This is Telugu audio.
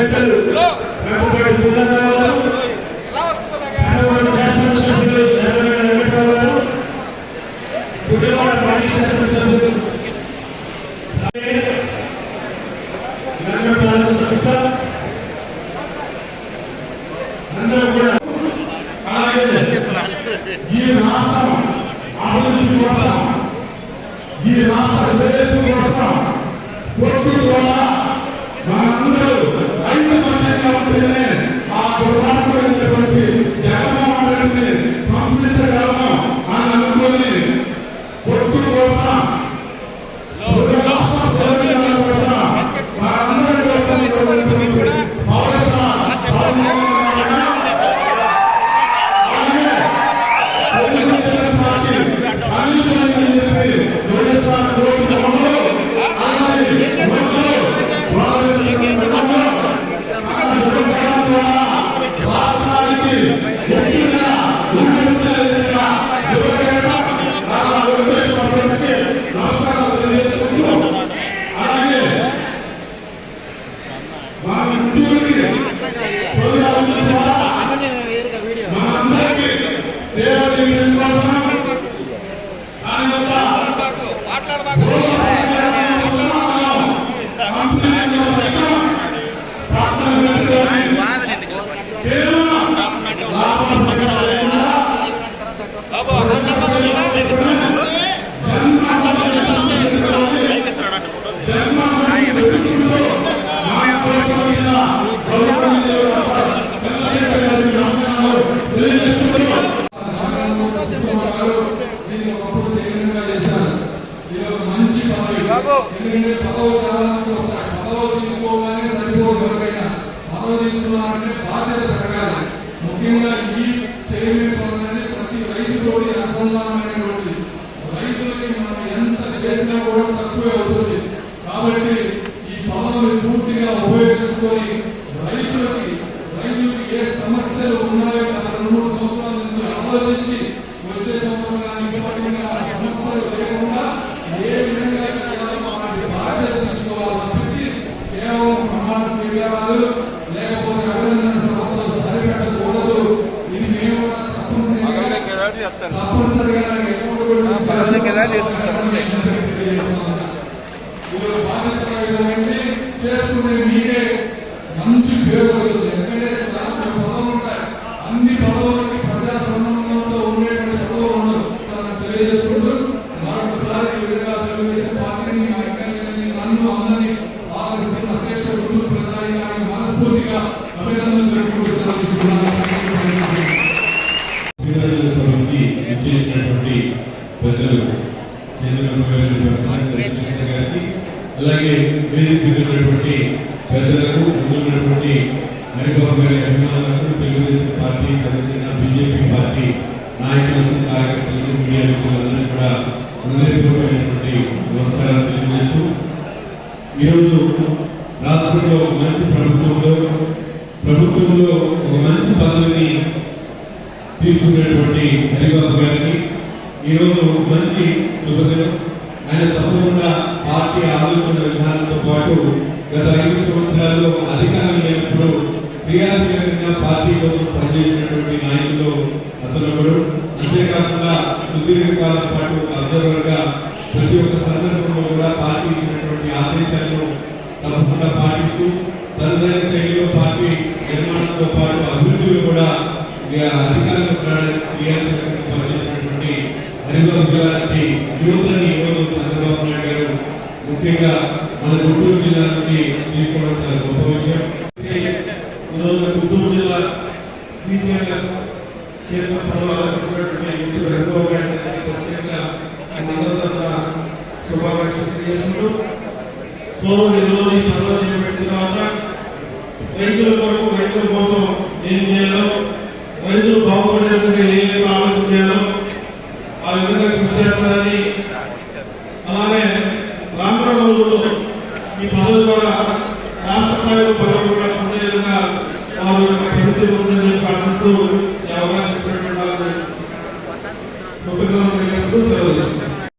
멘트 멘트 돌려나요 ಮಾತಾಡಬೇಕು ముఖ్యంగా ఈ చైర్మన్ పదవి అనేది ప్రతి రైతుతోటి అనుసంధానమైనటువంటి రైతులకి మనం ఎంత చేసినా కూడా తక్కువే అవుతుంది కాబట్టి ఈ పదవిని పూర్తిగా ఉపయోగించుకొని తప్పనిసరిగా తప్పనిసరిగా ఎప్పుడు కూడా తెలియజేస్తున్నాం. చంద్రబాబు గారికి అలాగే వేదిక ఉన్నటువంటి పెద్దలకు ఉన్నటువంటి హరిబాబు గారి అభిమానులకు తెలుగుదేశం పార్టీ కలిసిన బీజేపీ పార్టీ నాయకులకు కార్యకర్తలకు మీడియా మిత్రులందరూ కూడా హృదయపూర్వకమైనటువంటి నమస్కారాలు తెలియజేస్తూ ఈరోజు రాష్ట్రంలో మంచి ప్రభుత్వంలో ప్రభుత్వంలో ఒక మంచి పదవిని తీసుకున్నటువంటి హరిబాబు గారికి ఈరోజు మంచి శుభదినం. ఆయన తప్పకుండా పార్టీ ఆలోచన విధానంతో పాటు గత ఐదు సంవత్సరాల్లో అధికారం లేనప్పుడు క్రియాశీలకంగా పార్టీ కోసం పనిచేసినటువంటి నాయకులు అతనొకడు అంతేకాకుండా సుదీర్ఘకాలం పాటు అబ్జర్వర్గా ప్రతి ఒక్క సందర్భంలో కూడా పార్టీ ఇచ్చినటువంటి ఆదేశాలను తప్పకుండా పాటిస్తూ తనదైన శైలిలో పార్టీ నిర్మాణంతో పాటు అభివృద్ధిలో కూడా అధికారంలో ముఖ్యంగా మన గుంటూరు జిల్లా నుంచి తీసుకోవడం చాలా గొప్ప విషయం. ఈరోజు గుంటూరు జిల్లా టీసీఆర్ఎస్ చైర్మన్ పదవులు వచ్చినటువంటి గుంటూరు హరిబాబు ప్రత్యేకంగా శుభాకాంక్షలు తెలియజేసుకుంటూ సో ఈరోజు ఈ పదవి చేపట్టిన తర్వాత రైతుల కొరకు రైతుల కోసం ఏం చేయాలో రైతులు బాగుపడే విధంగా ఏ ఆలోచన చేయాలో вибори.